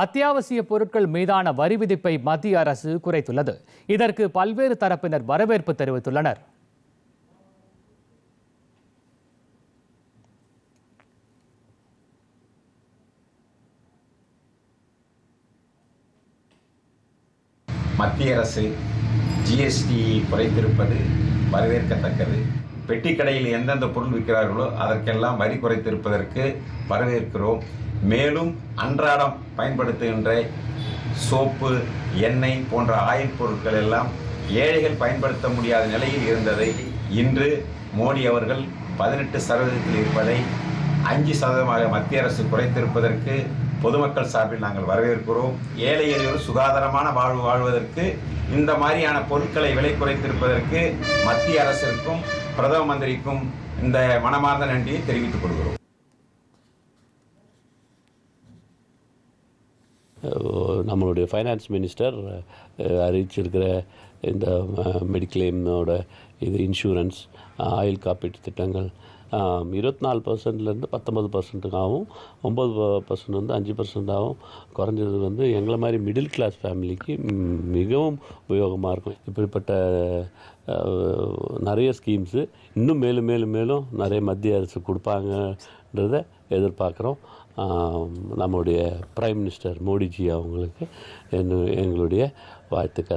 அத்தியாவசிய பொருட்கள் மீதான வரி விதிப்பை மத்திய அரசு குறைத்துள்ளது. இதற்கு பல்வேறு தரப்பினர் வரவேற்பு தெரிவித்துள்ளனர். மத்திய அரசு ஜிஎஸ்டி குறைத்திருப்பது வரவேற்கத்தக்கது. பெட்டி கடையில் எந்தெந்த பொருள் விற்கிறார்களோ அதற்கெல்லாம் வரி குறைத்திருப்பதற்கு வரவேற்கிறோம். மேலும் அன்றாடம் பயன்படுத்துகின்ற சோப்பு எண்ணெய் போன்ற ஆயுள் பொருட்கள் எல்லாம் ஏழைகள் பயன்படுத்த முடியாத நிலையில் இருந்ததை இன்று மோடி அவர்கள் பதினெட்டு சதவீதத்தில் இருப்பதை அஞ்சு சதவீதமாக மத்திய அரசு குறைத்திருப்பதற்கு பொதுமக்கள் சார்பில் நாங்கள் வரவேற்கிறோம். ஏழை எளியோர் சுகாதாரமான வாழ்வு வாழ்வதற்கு இந்த மாதிரியான பொருட்களை விலை குறைத்திருப்பதற்கு மத்திய அரசிற்கும் பிரதம மந்திரிக்கும் இந்த மனமார்ந்த நன்றியை தெரிவித்துக் கொள்கிறோம். நம்மளுடைய ஃபைனான்ஸ் மினிஸ்டர் அறிவிச்சிருக்கிற இந்த மெடிக்ளைமோட இது இன்சூரன்ஸ் ஆயில் காப்பீட்டு திட்டங்கள் இருபத்தி நாலு பர்சன்ட்லேருந்து பத்தொம்பது பர்சன்ட்டுக்காகவும் ஒம்பது பர்சன்ட் வந்து அஞ்சு பர்சன்ட்டாகவும் குறைஞ்சது வந்து எங்களை மாதிரி மிடில் கிளாஸ் ஃபேமிலிக்கு மிகவும் உபயோகமாக இருக்கும். இப்படிப்பட்ட நிறைய ஸ்கீம்ஸு இன்னும் மேலும் மேலும் மேலும் நிறைய மத்திய அரசு கொடுப்பாங்கன்றத எதிர்பார்க்குறோம். நம்முடைய பிரைம் மினிஸ்டர் மோடிஜி அவங்களுக்கு என்னு- எங்களுடைய வாழ்த்துக்கள்.